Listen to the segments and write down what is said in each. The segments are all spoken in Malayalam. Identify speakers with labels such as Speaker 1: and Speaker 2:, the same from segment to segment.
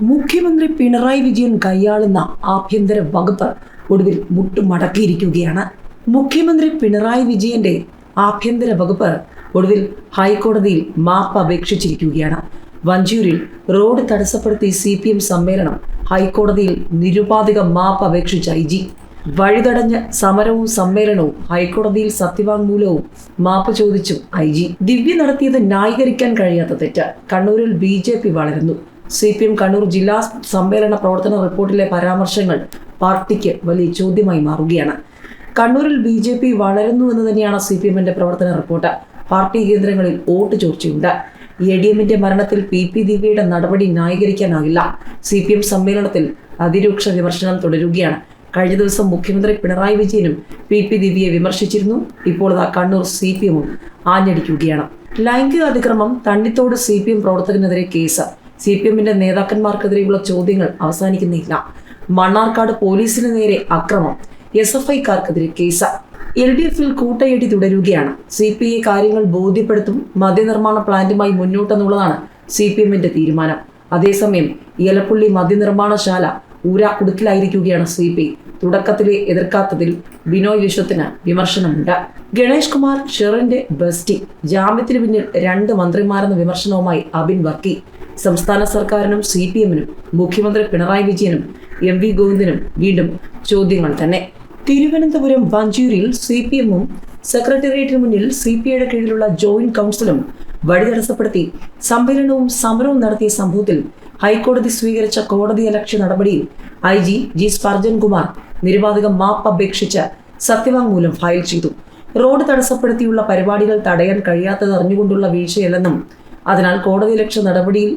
Speaker 1: മുഖ്യമന്ത്രി പിണറായി വിജയൻ കൈയാളുന്ന ആഭ്യന്തര വകുപ്പ് ഒടുവിൽ മുട്ടുമടക്കിയിരിക്കുകയാണ്. മുഖ്യമന്ത്രി പിണറായി വിജയന്റെ ആഭ്യന്തര വകുപ്പ് ഒടുവിൽ ഹൈക്കോടതിയിൽ മാപ്പ് അപേക്ഷിച്ചിരിക്കുകയാണ്. വഞ്ചൂരിൽ റോഡ് തടസ്സപ്പെടുത്തി സി പി എം സമ്മേളനം ഹൈക്കോടതിയിൽ നിരുപാധിക മാപ്പ് അപേക്ഷിച്ച ഐ ജി. വഴിതടഞ്ഞ സമരവും സമ്മേളനവും ഹൈക്കോടതിയിൽ സത്യവാങ്മൂലവും മാപ്പ് ചോദിച്ചും ഐ ജി. ദിവ്യ നടത്തിയത് ന്യായീകരിക്കാൻ കഴിയാത്ത തെറ്റ്. കണ്ണൂരിൽ ബി ജെ പി വളരുന്നു. സി പി എം കണ്ണൂർ ജില്ലാ സമ്മേളന പ്രവർത്തന റിപ്പോർട്ടിലെ പരാമർശങ്ങൾ പാർട്ടിക്ക് വലിയ ചോദ്യമായി മാറുകയാണ്. കണ്ണൂരിൽ ബി ജെ പി വളരുന്നു എന്ന് തന്നെയാണ് സി പി എമ്മിന്റെ പ്രവർത്തന റിപ്പോർട്ട്. പാർട്ടി കേന്ദ്രങ്ങളിൽ വോട്ട് ചോർച്ചയുണ്ട്. എ ഡി എമ്മിന്റെ മരണത്തിൽ പി പി ദിവ്യയുടെ നടപടി ന്യായീകരിക്കാനാകില്ല. സി പി എം സമ്മേളനത്തിൽ അതിരൂക്ഷ വിമർശനം തുടരുകയാണ്. കഴിഞ്ഞ ദിവസം മുഖ്യമന്ത്രി പിണറായി വിജയനും പി പി ദിവ്യയെ വിമർശിച്ചിരുന്നു. ഇപ്പോൾ ഇതാ കണ്ണൂർ സി പി എമ്മും ആഞ്ഞടിക്കുകയാണ്. ലൈംഗിക അതിക്രമം തണ്ണിത്തോട് സി പി എം പ്രവർത്തകനെതിരെ കേസ്. സി പി എമ്മിന്റെ നേതാക്കന്മാർക്കെതിരെയുള്ള ചോദ്യങ്ങൾ അവസാനിക്കുന്നില്ല. മണ്ണാർക്കാട് പോലീസിന് നേരെ അക്രമം. എസ് എഫ് ഐക്കാർക്കെതിരെ കേസ്. എൽ ഡി എഫിൽ കൂട്ടയടി തുടരുകയാണ്. സി പി ഐ കാര്യങ്ങൾ ബോധ്യപ്പെടുത്തും മദ്യനിർമ്മാണ പ്ലാന്റുമായി മുന്നോട്ടെന്നുള്ളതാണ് സി പി എമ്മിന്റെ തീരുമാനം. അതേസമയം ഇലപ്പുള്ളി മദ്യനിർമ്മാണശാല ഊരാക്കുടുക്കിലായിരിക്കുകയാണ് സി പി തുടക്കത്തിലെ എതിർക്കാത്തതിൽ ബിനോയ് വിശ്വത്തിന് വിമർശനമുണ്ട്. ഗണേഷ് കുമാർ ഷെറിന്റെ ബെസ്റ്റി ജാമ്യത്തിന് പിന്നിൽ രണ്ട് മന്ത്രിമാരെന്ന വിമർശനവുമായി അബിൻ വർക്കി. സംസ്ഥാന സർക്കാരിനും സി പി എമ്മിനും മുഖ്യമന്ത്രി പിണറായി വിജയനും എം വി ഗോവിന്ദനും വീണ്ടും ചോദ്യങ്ങൾ തന്നെ. തിരുവനന്തപുരം വഞ്ചൂരിൽ സി പി എമ്മും സെക്രട്ടേറിയറ്റിന് മുന്നിൽ സി പി ഐയുടെ കീഴിലുള്ള ജോയിന്റ് കൗൺസിലും വഴി തടസ്സപ്പെടുത്തി സമ്മേളനവും സമരവും നടത്തിയ സംഭവത്തിൽ ഹൈക്കോടതി സ്വീകരിച്ച കോടതി അലക്ഷ്യ നടപടിയിൽ I G G Sparjan Kumar നിരുപാധികം മാപ്പ് അപേക്ഷിച്ച് സത്യവാങ്മൂലം ഫയൽ ചെയ്തു. റോഡ് തടസ്സപ്പെടുത്തിയുള്ള പരിപാടികൾ തടയാൻ കഴിയാത്തത് അറിഞ്ഞുകൊണ്ടുള്ള വീഴ്ചയല്ലെന്നും അതിനാൽ കോടതി ലക്ഷ്യ നടപടിയിൽ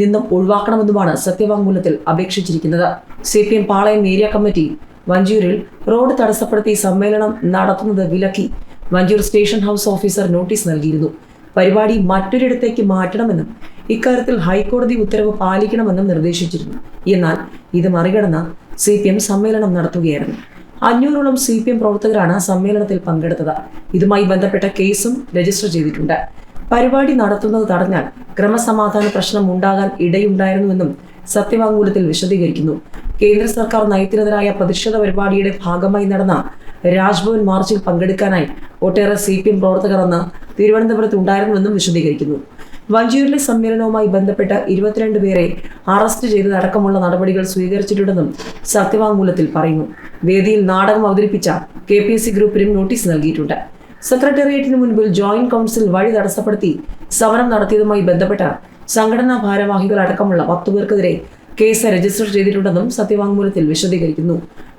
Speaker 1: നിന്നും ഒഴിവാക്കണമെന്നുമാണ് സത്യവാങ്മൂലത്തിൽ അപേക്ഷിച്ചിരിക്കുന്നത്. C P M Palayam area committee വഞ്ചൂരിൽ road തടസ്സപ്പെടുത്തി സമ്മേളനം നടത്തുന്നത് വിലക്കി Vanchiyoor station house officer notice നൽകിയിരുന്നു. പരിപാടി മറ്റൊരിടത്തേക്ക് മാറ്റണമെന്നും ഇക്കാര്യത്തിൽ ഹൈക്കോടതി ഉത്തരവ് പാലിക്കണമെന്നും നിർദ്ദേശിച്ചിരുന്നു. എന്നാൽ ഇത് മറികടന്ന് സി പി എം സമ്മേളനം നടത്തുകയായിരുന്നു. അഞ്ഞൂറോളം സി പി എം പ്രവർത്തകരാണ് സമ്മേളനത്തിൽ പങ്കെടുത്തത്. ഇതുമായി ബന്ധപ്പെട്ട കേസും രജിസ്റ്റർ ചെയ്തിട്ടുണ്ട്. പരിപാടി നടത്തുന്നത് തടഞ്ഞാൽ ക്രമസമാധാന പ്രശ്നം ഉണ്ടാകാൻ ഇടയുണ്ടായിരുന്നുവെന്നും സത്യവാങ്മൂലത്തിൽ വിശദീകരിക്കുന്നു. കേന്ദ്ര സർക്കാർ നയത്തിനെതിരായ പ്രതിഷേധ പരിപാടിയുടെ ഭാഗമായി നടന്ന രാജ്ഭവൻ മാർച്ചിൽ പങ്കെടുക്കാനായി ഒട്ടേറെ സി പി എം പ്രവർത്തകർ അന്ന് തിരുവനന്തപുരത്ത് ഉണ്ടായിരുന്നുവെന്നും വിശദീകരിക്കുന്നു. വഞ്ചിയൂരിലെ സമ്മേളനവുമായി ബന്ധപ്പെട്ട് ഇരുപത്തിരണ്ട് പേരെ അറസ്റ്റ് ചെയ്തതടക്കമുള്ള നടപടികൾ സ്വീകരിച്ചിട്ടുണ്ടെന്നും സത്യവാങ്മൂലത്തിൽ പറയുന്നു. വേദിയിൽ നാടകം അവതരിപ്പിച്ച കെ ഗ്രൂപ്പിനും നോട്ടീസ് നൽകിയിട്ടുണ്ട്. സെക്രട്ടേറിയറ്റിന് മുൻപിൽ ജോയിന്റ് കൗൺസിൽ വഴി തടസ്സപ്പെടുത്തി സമരം നടത്തിയതുമായി ബന്ധപ്പെട്ട സംഘടനാ ഭാരവാഹികൾ അടക്കമുള്ള പത്തു പേർക്കെതിരെ കേസ് രജിസ്റ്റർ ചെയ്തിട്ടുണ്ടെന്നും സത്യവാങ്മൂലത്തിൽ വിശദീകരിക്കുന്നു.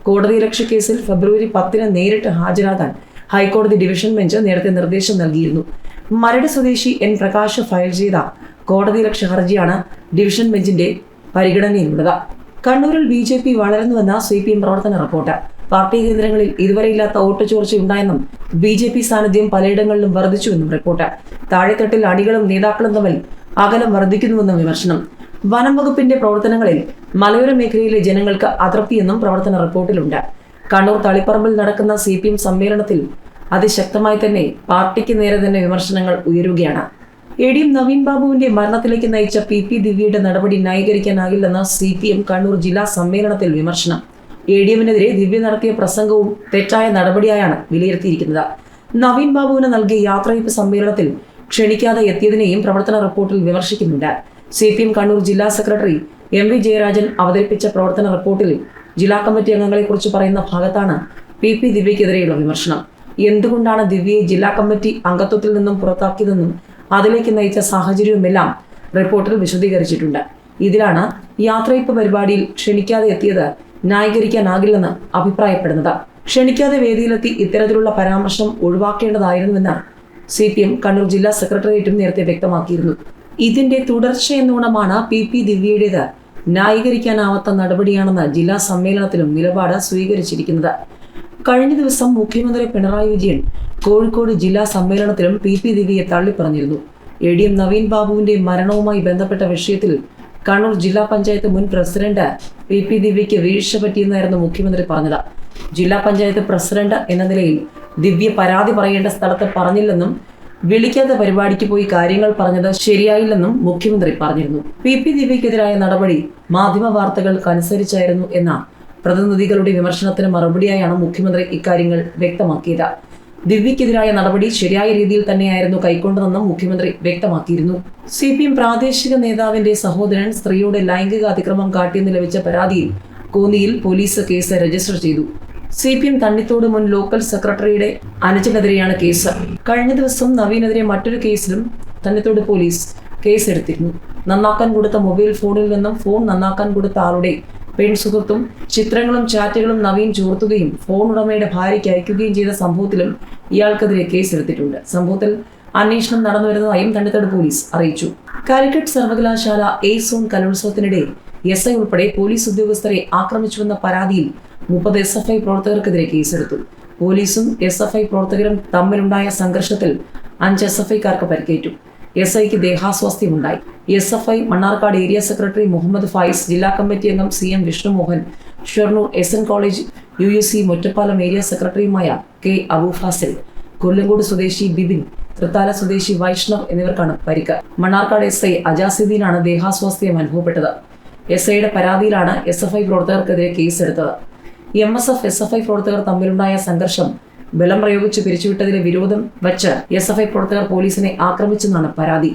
Speaker 1: കോടതി ലക്ഷ്യ കേസിൽ ഫെബ്രുവരി പത്തിന് നേരിട്ട് ഹാജരാകാൻ ഹൈക്കോടതി ഡിവിഷൻ ബെഞ്ച് നേരത്തെ നിർദ്ദേശം നൽകിയിരുന്നു. മരട് സ്വദേശി എൻ പ്രകാശ് ഫയൽ ചെയ്ത കോടതി ലക്ഷ്യ ഹർജിയാണ് ഡിവിഷൻ ബെഞ്ചിന്റെ പരിഗണനയിലുള്ളത്. കണ്ണൂരിൽ ബി ജെ പി വളരുന്നുവെന്ന സി പി എം പ്രവർത്തന റിപ്പോർട്ട്. പാർട്ടി കേന്ദ്രങ്ങളിൽ ഇതുവരെ ഇല്ലാത്ത വോട്ട് ചോർച്ചയുണ്ടായെന്നും ബി ജെ പി സാന്നിധ്യം പലയിടങ്ങളിലും വർദ്ധിച്ചുവെന്നും റിപ്പോർട്ട്. താഴെത്തട്ടിൽ അണികളും നേതാക്കളും തമ്മിൽ അകലം വർദ്ധിക്കുന്നുവെന്നും വിമർശനം. വനം വകുപ്പിന്റെ പ്രവർത്തനങ്ങളിൽ മലയോര മേഖലയിലെ ജനങ്ങൾക്ക് അതൃപ്തിയെന്നും പ്രവർത്തന റിപ്പോർട്ടിലുണ്ട്. കണ്ണൂർ തളിപ്പറമ്പിൽ നടക്കുന്ന സി പി എം സമ്മേളനത്തിൽ അതിശക്തമായി തന്നെ പാർട്ടിക്ക് നേരെ തന്നെ വിമർശനങ്ങൾ ഉയരുകയാണ്. എ ഡി എം നവീൻ ബാബുവിന്റെ മരണത്തിലേക്ക് നയിച്ച പി പി ദിവ്യയുടെ നടപടി ന്യായീകരിക്കാനാകില്ലെന്ന് സി പി എം കണ്ണൂർ ജില്ലാ സമ്മേളനത്തിൽ വിമർശനം. എ ഡി എമ്മിനെതിരെ ദിവ്യ നടത്തിയ പ്രസംഗവും തെറ്റായ നടപടിയായാണ് വിലയിരുത്തിയിരിക്കുന്നത്. നവീൻ ബാബുവിന് നൽകിയ യാത്രയപ്പ് സമ്മേളനത്തിൽ ക്ഷണിക്കാതെ എത്തിയതിനെയും പ്രവർത്തന റിപ്പോർട്ടിൽ വിമർശിക്കുന്നുണ്ട്. സി പി എം കണ്ണൂർ ജില്ലാ സെക്രട്ടറി എം വി ജയരാജൻ അവതരിപ്പിച്ച പ്രവർത്തന റിപ്പോർട്ടിൽ ജില്ലാ കമ്മിറ്റി അംഗങ്ങളെക്കുറിച്ച് പറയുന്ന ഭാഗത്താണ് പി പി ദിവ്യക്കെതിരെയുള്ള വിമർശനം. എന്തുകൊണ്ടാണ് ദിവ്യയെ ജില്ലാ കമ്മിറ്റി അംഗത്വത്തിൽ നിന്നും പുറത്താക്കിയതെന്നും അതിലേക്ക് നയിച്ച സാഹചര്യവുമെല്ലാം റിപ്പോർട്ടിൽ വിശദീകരിച്ചിട്ടുണ്ട്. ഇതിലാണ് യാത്രയപ്പ് പരിപാടിയിൽ ക്ഷണിക്കാതെ എത്തിയത് ന്യായീകരിക്കാനാകില്ലെന്ന് അഭിപ്രായപ്പെടുന്നത്. ക്ഷണിക്കാതെ വേദിയിലെത്തി ഇത്തരത്തിലുള്ള പരാമർശം ഒഴിവാക്കേണ്ടതായിരുന്നുവെന്ന് സി പി എം കണ്ണൂർ ജില്ലാ സെക്രട്ടേറിയറ്റും നേരത്തെ വ്യക്തമാക്കിയിരുന്നു. ഇതിന്റെ തുടർച്ചയെന്നോണമാണ് പി പി ദിവ്യയുടേത്. ന്യായീകരിക്കാനാവാത്ത നടപടിയാണെന്ന് ജില്ലാ സമ്മേളനത്തിലും നിലപാട് സ്വീകരിച്ചിരിക്കുന്നത്. കഴിഞ്ഞ ദിവസം മുഖ്യമന്ത്രി പിണറായി വിജയൻ കോഴിക്കോട് ജില്ലാ സമ്മേളനത്തിലും പി പി ദിവ്യയെ തള്ളിപ്പറഞ്ഞിരുന്നു. എ ഡി എം നവീൻ ബാബുവിന്റെ മരണവുമായി ബന്ധപ്പെട്ട വിഷയത്തിൽ കണ്ണൂർ ജില്ലാ പഞ്ചായത്ത് മുൻ പ്രസിഡന്റ് പി പി ദിവ്യയ്ക്ക് വീഴ്ച പറ്റിയെന്നായിരുന്നു മുഖ്യമന്ത്രി പറഞ്ഞത്. ജില്ലാ പഞ്ചായത്ത് പ്രസിഡന്റ് എന്ന നിലയിൽ ദിവ്യ പരാതി പറയേണ്ട സ്ഥലത്ത് പറഞ്ഞില്ലെന്നും വിളിക്കാത്ത പരിപാടിക്ക് പോയി കാര്യങ്ങൾ പറഞ്ഞത് ശരിയായില്ലെന്നും മുഖ്യമന്ത്രി പറഞ്ഞിരുന്നു. പി പി ദിവ്യക്കെതിരായ നടപടി മാധ്യമ വാർത്തകൾക്കനുസരിച്ചായിരുന്നു എന്ന പ്രതിനിധികളുടെ വിമർശനത്തിന് മറുപടിയായാണ് മുഖ്യമന്ത്രി ഇക്കാര്യങ്ങൾ വ്യക്തമാക്കിയത്. ദിവ്യക്കെതിരായ നടപടി ശരിയായ രീതിയിൽ തന്നെയായിരുന്നു കൈക്കൊണ്ടതെന്നും മുഖ്യമന്ത്രി വ്യക്തമാക്കിയിരുന്നു. സി പി എം പ്രാദേശിക നേതാവിന്റെ സഹോദരൻ സ്ത്രീയുടെ ലൈംഗിക അതിക്രമം കാട്ടിയെന്ന് ലഭിച്ച പരാതിയിൽ കോന്നിയിൽ പോലീസ് കേസ് രജിസ്റ്റർ ചെയ്തു. സി പി എം തണ്ണിത്തോട് മുൻ ലോക്കൽ സെക്രട്ടറിയുടെ അനുജനെതിരെയാണ് കേസ്. കഴിഞ്ഞ ദിവസം നവീനെതിരെ മറ്റൊരു കേസിലും തണ്ണിത്തോട് പോലീസ് കേസെടുത്തിരുന്നു. നന്നാക്കാൻ കൊടുത്ത മൊബൈൽ ഫോണിൽ നിന്നും ഫോൺ നന്നാക്കാൻ കൊടുത്ത ആളുടെ പെൺസുഹൃത്തും ചിത്രങ്ങളും ചാറ്റുകളും നവീൻ ചോർത്തുകയും ഫോൺ ഉടമയുടെ ഭാര്യയ്ക്ക് അയക്കുകയും ചെയ്ത സംഭവത്തിലും ഇയാൾക്കെതിരെ കേസെടുത്തിട്ടുണ്ട്. സംഭവത്തിൽ അന്വേഷണം നടന്നുവരുന്നതായും തണ്ടിത്തട പോലീസ് അറിയിച്ചു. കാലിക്കറ്റ് സർവകലാശാല എ സോൺ കലോത്സവത്തിനിടെ എസ് ഐ ഉൾപ്പെടെ പോലീസ് ഉദ്യോഗസ്ഥരെ ആക്രമിച്ചുവെന്ന പരാതിയിൽ മുപ്പത് എസ് എഫ് ഐ പ്രവർത്തകർക്കെതിരെ കേസെടുത്തു. പോലീസും എസ് എഫ് ഐ പ്രവർത്തകരും തമ്മിലുണ്ടായ സംഘർഷത്തിൽ അഞ്ച് എസ് എഫ് ഐക്കാർക്ക് പരിക്കേറ്റു. എസ് ഐക്ക് ദേഹാസ്വാസ്ഥ്യമുണ്ടായി. S F I Mannarkkad area secretary Muhammad Fayis ജില്ലാ കമ്മിറ്റി അംഗം C M Vishnumohan Shoranur S N college U U C Muttappalam area സെക്രട്ടറിയുമായ കെ അബൂഫാസിൽ കൊല്ലങ്കോട് സ്വദേശി ബിബിൻ തൃത്താല സ്വദേശി വൈഷ്ണവ് എന്നിവർക്കാണ് പരിക്ക്. മണ്ണാർക്കാട് എസ് ഐ അജാസിദ്ദീനാണ് ദേഹാസ്വാസ്ഥ്യം അനുഭവപ്പെട്ടത്. എസ് ഐയുടെ പരാതിയിലാണ് എസ് എഫ് ഐ പ്രവർത്തകർക്കെതിരെ കേസെടുത്തത്. M S F S F I പ്രവർത്തകർ തമ്മിലുണ്ടായ സംഘർഷം ബലം പ്രയോഗിച്ച് പിരിച്ചുവിട്ടതിലെ വിരോധം വച്ച് എസ് എഫ് ഐ പ്രവർത്തകർ പോലീസിനെ ആക്രമിച്ചെന്നാണ് പരാതി.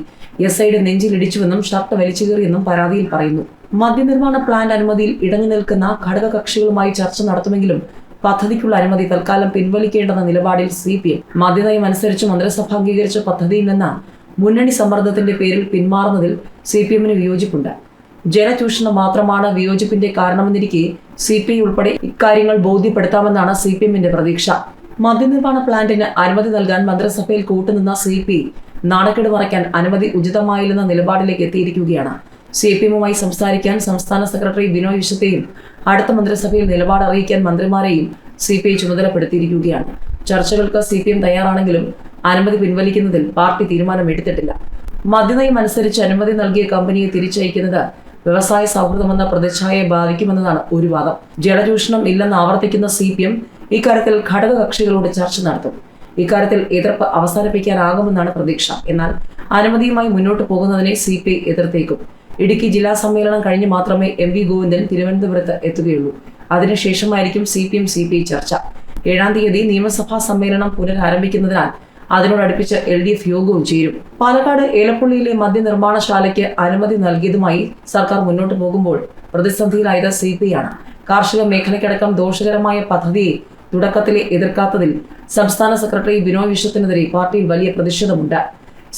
Speaker 1: എസ് ഐയുടെ നെഞ്ചിലിടിച്ചുവെന്നും ഷർട്ട് വലിച്ചുകീറിയെന്നും പരാതിയിൽ പറയുന്നു. മദ്യനിർമ്മാണ പ്ലാന്റ് അനുമതിയിൽ ഇടങ്ങി നിൽക്കുന്ന ഘടകകക്ഷികളുമായി ചർച്ച നടത്തുമെങ്കിലും പദ്ധതിക്കുള്ള അനുമതി തൽക്കാലം പിൻവലിക്കേണ്ടെന്ന നിലപാടിൽ സി പി എം. മദ്യനയം അനുസരിച്ച് മന്ത്രിസഭ അംഗീകരിച്ച പദ്ധതിയിൽ നിന്ന് മുന്നണി സമ്മർദ്ദത്തിന്റെ പേരിൽ പിന്മാറുന്നതിൽ സി പി എമ്മിന് വിയോജിപ്പുണ്ട്. ജനചൂഷണം മാത്രമാണ് വിയോജിപ്പിന്റെ കാരണമെന്നിരിക്കെ സി പി ഐ ഉൾപ്പെടെ ഇക്കാര്യങ്ങൾ ബോധ്യപ്പെടുത്താമെന്നാണ് സി പി എമ്മിന്റെ പ്രതീക്ഷ. മദ്യനിർമ്മാണ പ്ലാന്റിന് അനുമതി നൽകാൻ മന്ത്രിസഭയിൽ കൂട്ടുനിന്ന സി പി നാണക്കേട് മറയ്ക്കാൻ അനുമതി ഉചിതമായില്ലെന്ന നിലപാടിലേക്ക് എത്തിയിരിക്കുകയാണ്. സി പി എമ്മുമായി സംസാരിക്കാൻ സംസ്ഥാന സെക്രട്ടറി ബിനോയ് വിശ്വത്തെയും അടുത്ത മന്ത്രിസഭയിൽ നിലപാട് അറിയിക്കാൻ മന്ത്രിമാരെയും സി പി ഐ ചുമതലപ്പെടുത്തിയിരിക്കുകയാണ്. ചർച്ചകൾക്ക് സി പി എം തയ്യാറാണെങ്കിലും അനുമതി പിൻവലിക്കുന്നതിൽ പാർട്ടി തീരുമാനമെടുത്തിട്ടില്ല. മദ്യനയം അനുസരിച്ച് അനുമതി നൽകിയ കമ്പനിയെ തിരിച്ചയക്കുന്നത് വ്യവസായ സൗഹൃദമെന്ന പ്രതിച്ഛായയെ ബാധിക്കുമെന്നതാണ് ഒരു വാദം. ജലചൂഷണം ഇല്ലെന്ന് ആവർത്തിക്കുന്ന സി പി എം ഇക്കാര്യത്തിൽ ഘടകകക്ഷികളോട് ചർച്ച നടത്തും. ഇക്കാര്യത്തിൽ എതിർപ്പ് അവസാനിപ്പിക്കാനാകുമെന്നാണ് പ്രതീക്ഷ. എന്നാൽ അനുമതിയുമായി മുന്നോട്ട് പോകുന്നതിനെ സി പി ഐ എതിർത്തേക്കും. ഇടുക്കി ജില്ലാ സമ്മേളനം കഴിഞ്ഞ് മാത്രമേ എം വി ഗോവിന്ദൻ തിരുവനന്തപുരത്ത് എത്തുകയുള്ളൂ. അതിനുശേഷമായിരിക്കും C P M C P I ചർച്ച. ഏഴാം തീയതി നിയമസഭാ സമ്മേളനം പുനരാരംഭിക്കുന്നതിനാൽ അതിനോടടുപ്പിച്ച് എൽ ഡി എഫ് യോഗവും ചേരും. പാലക്കാട് ഏലപ്പുള്ളിയിലെ മദ്യനിർമ്മാണശാലയ്ക്ക് അനുമതി നൽകിയതുമായി സർക്കാർ മുന്നോട്ട് പോകുമ്പോൾ പ്രതിസന്ധിയിലായത് സി പി ആണ്. കാർഷിക മേഖലയ്ക്കടക്കം ദോഷകരമായ പദ്ധതിയെ തുടക്കത്തിലെ എതിർക്കാത്തതിൽ സംസ്ഥാന സെക്രട്ടറി ബിനോയ് വിശ്വത്തിനെതിരെ പാർട്ടിയിൽ വലിയ പ്രതിഷേധമുണ്ട്.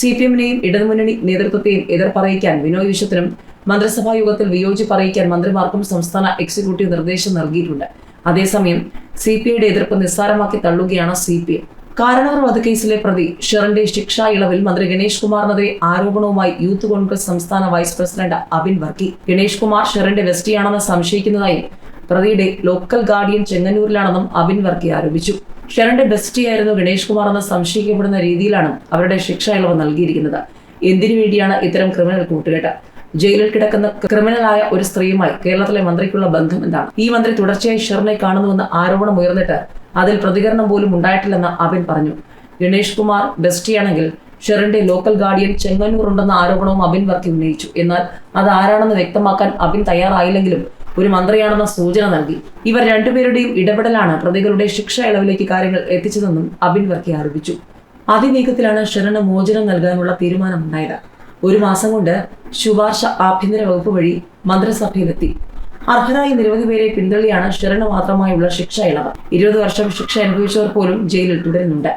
Speaker 1: സി പി എമ്മിനെയും ഇടതുമുന്നണി നേതൃത്വത്തെയും എതിർപ്പറയിക്കാൻ ബിനോയ് വിശ്വത്തിനും മന്ത്രിസഭാ യോഗത്തിൽ വിയോജിപ്പ് അറിയിക്കാൻ മന്ത്രിമാർക്കും സംസ്ഥാന എക്സിക്യൂട്ടീവ് നിർദ്ദേശം നൽകിയിട്ടുണ്ട്. അതേസമയം സി പി ഐയുടെ എതിർപ്പ് നിസ്സാരമാക്കി തള്ളുകയാണ് സി പി എം കാരണവർ വധക്കേസിലെ പ്രതി ഷെറിന്റെ ശിക്ഷാ ഇളവിൽ മന്ത്രി ഗണേഷ് കുമാറിനെതിരെ ആരോപണവുമായി യൂത്ത് കോൺഗ്രസ് സംസ്ഥാന വൈസ് പ്രസിഡന്റ് അബിൻ വർക്കി. ഗണേഷ് കുമാർ ഷെറിന്റെ വെസ്റ്റിയാണെന്ന് സംശയിക്കുന്നതായും പ്രതിയുടെ ലോക്കൽ ഗാർഡിയൻ ചെങ്ങന്നൂരിലാണെന്നും അബിൻ വർക്കി ആരോപിച്ചു. ഷെറിന്റെ ബെസ്റ്റിയായിരുന്നു ഗണേഷ് കുമാർ എന്ന് സംശയിക്കപ്പെടുന്ന രീതിയിലാണ് അവരുടെ ശിക്ഷ ഇളവ് നൽകിയിരിക്കുന്നത്. എന്തിനു വേണ്ടിയാണ് ഇത്തരം ക്രിമിനൽ കൂട്ടുകെട്ട്? ജയിലിൽ കിടക്കുന്ന ക്രിമിനലായ ഒരു സ്ത്രീയുമായി കേരളത്തിലെ മന്ത്രിക്കുള്ള ബന്ധം എന്താണ്? ഈ മന്ത്രി തുടർച്ചയായി ഷെറിനെ കാണുന്നുവെന്ന് ആരോപണം ഉയർന്നിട്ട് അതിൽ പ്രതികരണം പോലും ഉണ്ടായിട്ടില്ലെന്ന് അബിൻ പറഞ്ഞു. ഗണേഷ് കുമാർ ബെസ്റ്റിയാണെങ്കിൽ ഷെറിന്റെ ലോക്കൽ ഗാർഡിയൻ ചെങ്ങന്നൂർ ഉണ്ടെന്ന ആരോപണവും അബിൻ വർക്കി ഉന്നയിച്ചു. എന്നാൽ അത് ആരാണെന്ന് വ്യക്തമാക്കാൻ അബിൻ തയ്യാറായില്ലെങ്കിലും ഒരു മന്ത്രിയാണെന്ന സൂചന നൽകി. ഇവർ രണ്ടുപേരുടെയും ഇടപെടലാണ് പ്രതികളുടെ ശിക്ഷ ഇളവിലേക്ക് കാര്യങ്ങൾ എത്തിച്ചതെന്നും അബിൻ വർക്കി ആരോപിച്ചു. അതിവേഗത്തിലാണ് ശരണ മോചനം നൽകാനുള്ള തീരുമാനമുണ്ടായത്. ഒരു മാസം കൊണ്ട് ശുപാർശ ആഭ്യന്തര വകുപ്പ് വഴി മന്ത്രിസഭയിലെത്തി. അർഹരായ നിരവധി പേരെ പിന്തള്ളിയാണ് ശരണ മാത്രമായുള്ള ശിക്ഷ ഇളവ്. ഇരുപത് വർഷം ശിക്ഷ അനുഭവിച്ചവർ പോലും ജയിലിൽ തുടരുന്നുണ്ട്.